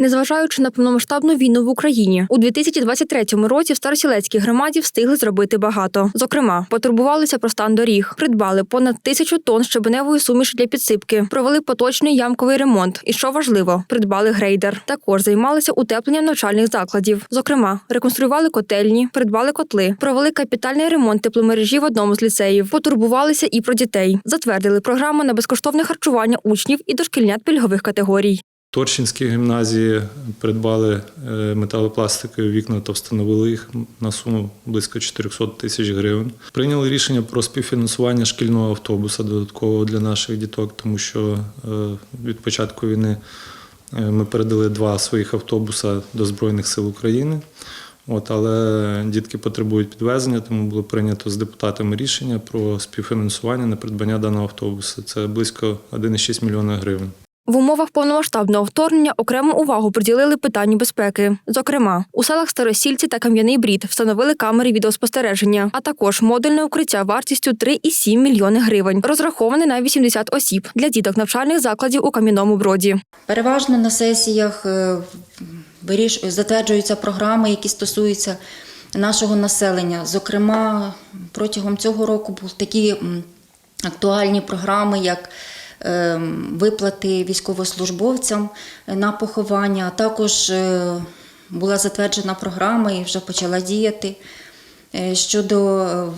Незважаючи на повномасштабну війну в Україні, у 2023 році в Старосілецькій громаді встигли зробити багато. Зокрема, потурбувалися про стан доріг, придбали понад тисячу тонн щебеневої суміші для підсипки, провели поточний ямковий ремонт. І що важливо, придбали грейдер. Також займалися утепленням навчальних закладів. Зокрема, реконструювали котельні, придбали котли, провели капітальний ремонт тепломережі в одному з ліцеїв. Потурбувалися і про дітей. Затвердили програму на безкоштовне харчування учнів і дошкільнят пільгових категорій. Торчинській гімназії придбали е, металопластикові вікна та встановили їх на суму близько 400 тисяч гривень. Прийняли рішення про співфінансування шкільного автобуса додаткового для наших діток, тому що е, від початку війни е, ми передали два своїх автобуса до Збройних сил України. От, але дітки потребують підвезення, тому було прийнято з депутатами рішення про співфінансування на придбання даного автобуса. Це близько 1,6 мільйона гривень. В умовах повномасштабного вторгнення окрему увагу приділили питанню безпеки. Зокрема, у селах Старосільці та Кам'яний Брід встановили камери відеоспостереження, а також модульне укриття вартістю 3,7 мільйони гривень, розраховане на 80 осіб для діток навчальних закладів у Кам'яному Броді. Переважно на сесіях е, затверджуються програми, які стосуються нашого населення. Зокрема, протягом цього року були такі актуальні програми, як виплати військовослужбовцям на поховання. Також е, була затверджена програма і вже почала діяти е, щодо е,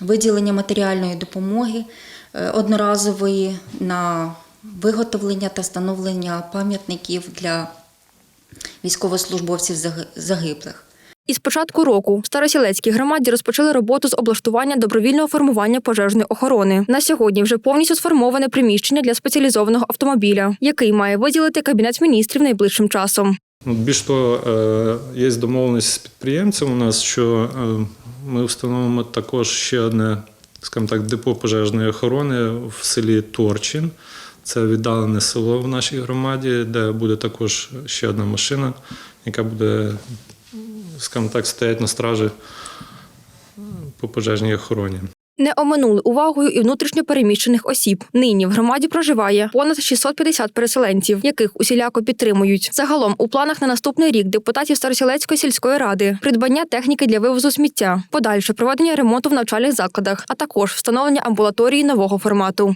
виділення матеріальної допомоги одноразової на виготовлення та встановлення пам'ятників для військовослужбовців загиблих. Із початку року в Старосілецькій громаді розпочали роботу з облаштування добровільного формування пожежної охорони. На сьогодні вже повністю сформоване приміщення для спеціалізованого автомобіля, який має виділити кабінет міністрів найближчим часом. Ну, Більш того, е, є домовленість з підприємцем у нас, що е, ми встановимо також ще одне, скажімо так, депо пожежної охорони в селі Торчин. Це віддалене село в нашій громаді, де буде також ще одна машина, яка буде, скажімо так, стояти на стражі по пожежній охороні. Не оминули увагою і внутрішньо переміщених осіб. Нині в громаді проживає понад 650 переселенців, яких усіляко підтримують. Загалом у планах на наступний рік депутатів Старосілецької сільської ради придбання техніки для вивозу сміття, подальше проведення ремонту в навчальних закладах, а також встановлення амбулаторії нового формату.